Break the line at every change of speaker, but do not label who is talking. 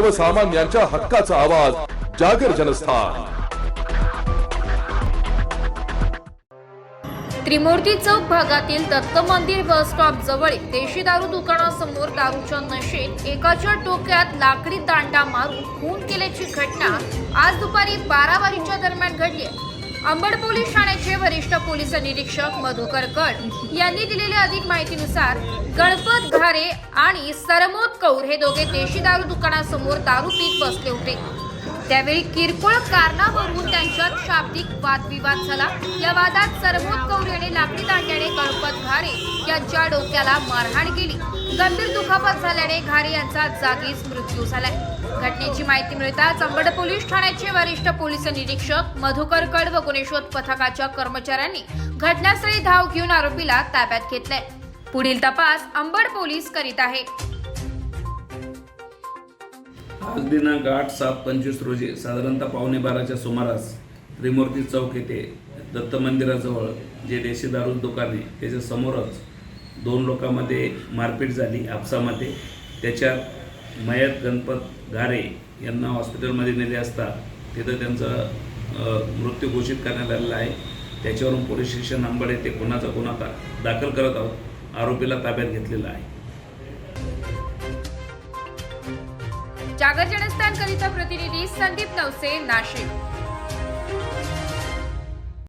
सर्वसामान्यांच्या हक्काचा आवाज जागर जनस्थान.
त्रिमूर्ती चौक भागातील दत्त मंदिर बस स्टॉप जवळील देशी दारू दुकानासमोर दारूच्या नशेत एकाच्या डोक्यात लाकडी दांडा मारून खून केल्याची घटना आज दुपारी बारा वाजेच्या दरम्यान घडली अंबड पोलीस ठाण्याचे वरिष्ठ पोलीस निरीक्षक मधुकर कड यांनी दिलेल्या अधिक माहितीनुसार गणपत घारे आणि सरमोद कौर हे दोघे देशी दारू दुकानासमोर दारू पीत बसले होते. त्यावेळी किरकोळ कारणावरून त्यांच्यात शाब्दिक वादविवाद झाला. या वादात सरमोद कौर याने लाकडी दांड्याने गणपत घारे यांच्या डोक्याला मारहाण केली. गंभीर दुखापत झाल्याने घारे यांचा जागीच मृत्यू झालाय. घटनेची माहिती मिळताच अंबड पोलीस ठाण्याचे वरिष्ठ पोलीस निरीक्षक मधुकर कड व गुन्हेशोध पथकाच्या कर्मचाऱ्यांनी घटनास्थळी धाव घेऊन आरोपीला ताब्यात घेतलंय. पुढील तपास अंबड पोलीस करीत आहे.
आज दिनांक आठ सात पंचवीस रोजी साधारणतः पावणे बाराच्या सुमारास त्रिमूर्ती चौक येथे दत्त मंदिराजवळ जे देशी दारू दुकान आहे त्याच्या समोरच दोन लोकांमध्ये मारपीट झाली आपसामध्ये. त्याच्यात मयत गणपत घारे यांना हॉस्पिटलमध्ये नेले असता तिथं त्यांचा मृत्यू घोषित करण्यात आलेला आहे. त्याच्यावरून पोलीस स्टेशन अंबड ते कोणाचा गुन्हा दाखल करत आहोत आरोपीला ताब्यात घेतलेला आहे.
जागर जनस्थान करिता प्रतिनिधी संदीप नवसे नाशिक.